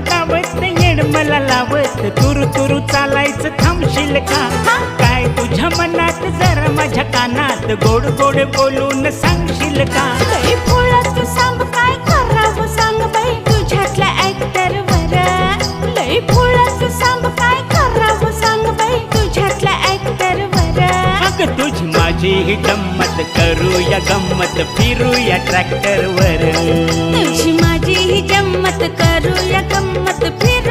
धावत येड मला लावत. तुरु तुरु चालायचं थांबशील का? काय तुझ्या मनात जरा माझ्या कानात गोड गोड बोलून सांगशील का? सांग काय करावं सांग बाई? तुझ्यातल्या ऍक्टर वर लई फुलाचं सांग काय करावं सांग बाई? तुझ्यातल्या ऍक्टर वर अग तुझी माझी ही गंमत करूया गंमत फिरूया ट्रॅक्टर वर तुझी माझी ही जम्मत करूया गंमत फिरू